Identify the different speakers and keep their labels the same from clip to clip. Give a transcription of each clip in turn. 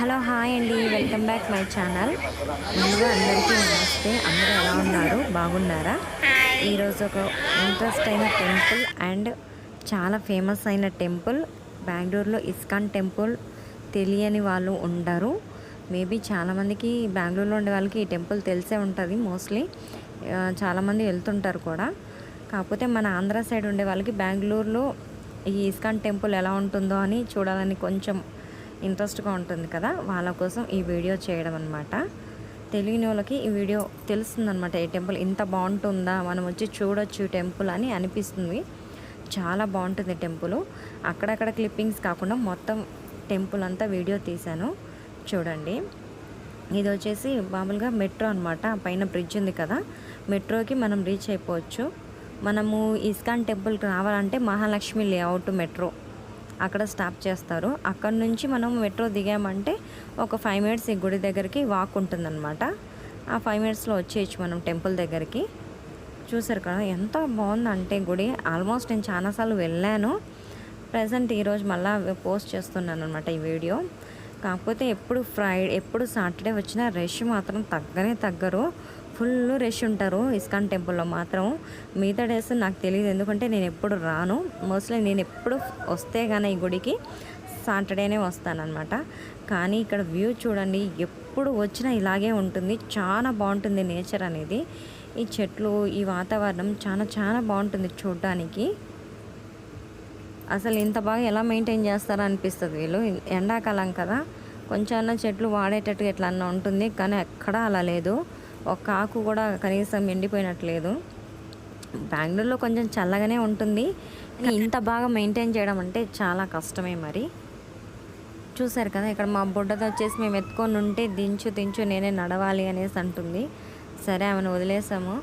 Speaker 1: Hello hi అండి. Welcome back my channel. ముందుగా అందరికీ నమస్తే. అందరూ ఎలా ఉన్నారు? బాగున్నారా? ఈరోజు ఒక ఇంట్రెస్ట్ అయిన టెంపుల్ అండ్ చాలా ఫేమస్ అయిన టెంపుల్. బెంగళూరులో ఇస్కాన్ టెంపుల్ తెలియని వాళ్ళు ఉండరు. మేబీ చాలామందికి బెంగళూరులో ఉండే వాళ్ళకి ఈ టెంపుల్ తెలిసే ఉంటుంది మోస్ట్లీ. చాలామంది వెళ్తుంటారు కూడా. కాకపోతే మన ఆంధ్ర సైడ్ ఉండే వాళ్ళకి బెంగళూరులో ఈ ఇస్కాన్ టెంపుల్ ఎలా ఉంటుందో అని చూడాలని కొంచెం ఇంట్రెస్ట్గా ఉంటుంది కదా వాళ్ళ కోసం ఈ వీడియో చేయడం అనమాట తెలియని వాళ్ళకి ఈ వీడియో తెలుస్తుందనమాట ఈ టెంపుల్ ఇంత బాగుంటుందా? మనం వచ్చి చూడొచ్చు ఈ టెంపుల్ అని అనిపిస్తుంది. చాలా బాగుంటుంది టెంపుల్. అక్కడక్కడ క్లిప్పింగ్స్ కాకుండా మొత్తం టెంపుల్ అంతా వీడియో తీశాను. చూడండి. ఇది వచ్చేసి మామూలుగా మెట్రో అనమాట పైన బ్రిడ్జ్ ఉంది కదా మెట్రోకి మనం రీచ్ అయిపోవచ్చు. మనము ఇస్కాన్ టెంపుల్కి రావాలంటే మహాలక్ష్మి లేఅవుట్ మెట్రో. అక్కడ స్టాప్ చేస్తారు. అక్కడ నుంచి మనం మెట్రో దిగామంటే ఒక ఫైవ్ మినిట్స్ ఈ గుడి దగ్గరికి వాక్ ఉంటుందన్నమాట. ఆ ఫైవ్ మినిట్స్లో వచ్చేయచ్చు మనం టెంపుల్ దగ్గరికి. చూసారు కదా ఎంత బాగుందంటే గుడి. ఆల్మోస్ట్ నేను చాలాసార్లు వెళ్ళాను. ప్రజెంట్ ఈరోజు మళ్ళీ పోస్ట్ చేస్తున్నాను అనమాట ఈ వీడియో. కాకపోతే ఎప్పుడు ఫ్రైడే ఎప్పుడు సాటర్డే వచ్చినా రష్ మాత్రం తగ్గనే తగ్గరు. ఫుల్ రష్ ఉంటారు ఇస్కాన్ టెంపుల్లో మాత్రం. మిగతా డేస్ నాకు తెలియదు ఎందుకంటే నేను ఎప్పుడు రాను. మోస్ట్లీ నేను ఎప్పుడు వస్తే కానీ ఈ గుడికి సాటర్డేనే వస్తానన్నమాట. కానీ ఇక్కడ వ్యూ చూడండి ఎప్పుడు వచ్చినా ఇలాగే ఉంటుంది. చాలా బాగుంటుంది నేచర్ అనేది. ఈ చెట్లు ఈ వాతావరణం చాలా చాలా బాగుంటుంది చూడడానికి. అసలు ఇంత బాగా ఎలా మెయింటైన్ చేస్తారో అనిపిస్తుంది వీళ్ళు. ఎండాకాలం కదా. కొంచెం చెట్లు వాడేటట్టుగా ఎట్లన్నా ఉంటుంది కానీ ఎక్కడా అలా లేదు. ఒక ఆకు కూడా కనీసం ఎండిపోయినట్లేదు. బెంగళూరులో కొంచెం చల్లగానే ఉంటుంది. ఇంత బాగా మెయింటైన్ చేయడం అంటే చాలా కష్టమే మరి. చూసారు కదా ఇక్కడ మా బుడ్డతో వచ్చేసి మేము ఎత్తుకొని ఉంటే దించు దించు నేనే నడవాలి అనేసి అంటుంది. సరే ఆమెను వదిలేసాము.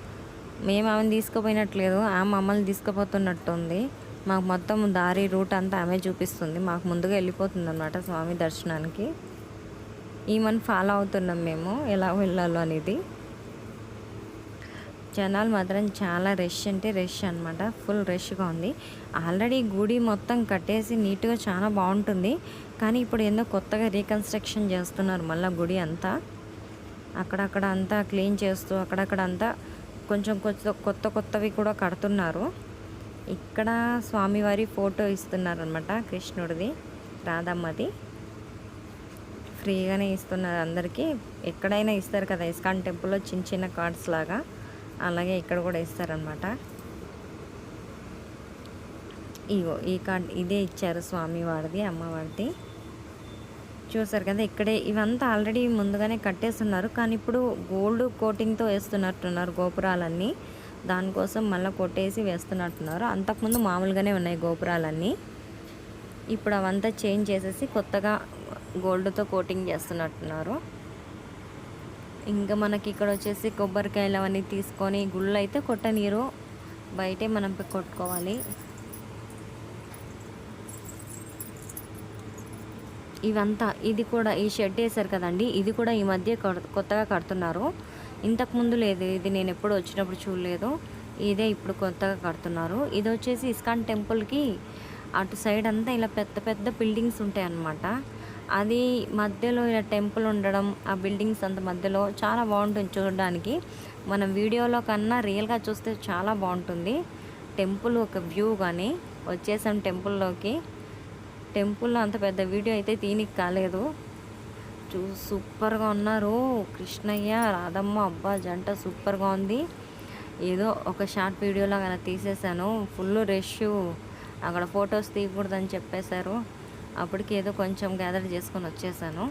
Speaker 1: మేము ఆమెను తీసుకుపోయినట్లేదు ఆమె మమ్మల్ని తీసుకుపోతున్నట్టుంది. మాకు మొత్తం దారి రూట్ అంతా ఆమె చూపిస్తుంది. మాకు ముందుగా వెళ్ళిపోతుంది అనమాట స్వామి దర్శనానికి. ఈమెను ఫాలో అవుతున్నాం మేము ఎలా వెళ్ళాలో అనేది. జనాలు మాత్రం చాలా రష్ అంటే రష్ అనమాట ఫుల్ రష్గా ఉంది. ఆల్రెడీ గుడి మొత్తం కట్టేసి నీట్గా చాలా బాగుంటుంది. కానీ ఇప్పుడు ఏందో కొత్తగా రీకన్స్ట్రక్షన్ చేస్తున్నారు మళ్ళీ గుడి అంతా. అక్కడక్కడ అంతా క్లీన్ చేస్తూ అక్కడక్కడ అంతా కొంచెం కొత్త కొత్త కొత్తవి కూడా కడుతున్నారు. ఇక్కడ స్వామివారి ఫోటో ఇస్తున్నారు అనమాట కృష్ణుడిది రాధమ్మది. ఫ్రీగానే ఇస్తున్నారు అందరికీ. ఎక్కడైనా ఇస్తారు కదా ఇస్కాన్ టెంపుల్లో చిన్న చిన్న కార్డ్స్ లాగా. అలాగే ఇక్కడ కూడా ఇస్తారనమాట ఇగో ఈ కార్డ్ ఇదే ఇచ్చారు స్వామివారిది అమ్మవారిది చూసారు కదా ఇక్కడే ఇవంతా ఆల్రెడీ ముందుగానే కట్టేస్తున్నారు. కానీ ఇప్పుడు గోల్డ్ కోటింగ్తో వేస్తున్నట్టున్నారు గోపురాలన్నీ. దానికోసం మళ్ళీ కొట్టేసి వేస్తున్నట్టున్నారు. అంతకుముందు మామూలుగానే ఉన్నాయి గోపురాలన్నీ. ఇప్పుడు అవంతా చేంజ్ చేసేసి కొత్తగా గోల్డ్తో కోటింగ్ చేస్తున్నట్టున్నారు. ఇంకా మనకి ఇక్కడ వచ్చేసి కొబ్బరికాయలు అవన్నీ తీసుకొని గుళ్ళు అయితే కొట్టనీరు బయటే మనం కొట్టుకోవాలి. ఇవంతా ఇది కూడా ఈ షెడ్ వేసారు కదండి ఇది కూడా ఈ మధ్య కొత్తగా కడుతున్నారు. ఇంతకుముందు లేదు ఇది నేను ఎప్పుడు వచ్చినప్పుడు చూడలేదు. ఇదే ఇప్పుడు కొత్తగా కడుతున్నారు. ఇది వచ్చేసి ఇస్కాన్ టెంపుల్కి అటు సైడ్ అంతా ఇలా పెద్ద పెద్ద బిల్డింగ్స్ ఉంటాయి అన్నమాట అది మధ్యలో ఇలా టెంపుల్ ఉండడం ఆ బిల్డింగ్స్ అంత మధ్యలో చాలా బాగుంటుంది చూడడానికి. మనం వీడియోలో కన్నా రియల్గా చూస్తే చాలా బాగుంటుంది. టెంపుల్ ఒక వ్యూ కానీ వచ్చేసాం టెంపుల్లోకి. టెంపుల్లో అంత పెద్ద వీడియో అయితే తీనికి కాలేదు. చూ సూపర్గా ఉన్నారు. కృష్ణయ్య రాధమ్మ అబ్బా జంట సూపర్గా ఉంది. ఏదో ఒక షార్ట్ వీడియోలో అలా తీసేసాను ఫుల్ రష్ అక్కడ ఫొటోస్ తీయకూడదని చెప్పేశారు. అప్పటికి ఏదో కొంచెం గ్యాదర్ చేసుకొని వచ్చేసాను.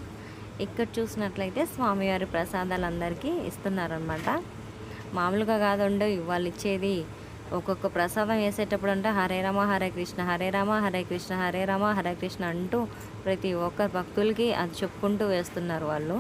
Speaker 1: ఇక్కడ చూసినట్లయితే స్వామివారి ప్రసాదాలు అందరికీ ఇస్తున్నారనమాట మామూలుగా కాదండి వాళ్ళు ఇచ్చేది ఒక్కొక్క ప్రసాదం వేసేటప్పుడు అంటే హరే రామ హరే కృష్ణ హరే రామ హరే కృష్ణ హరే రామ హరే కృష్ణ అంటూ ప్రతి ఒక్క భక్తులకి అది చెప్పుకుంటూ వేస్తున్నారు వాళ్ళు.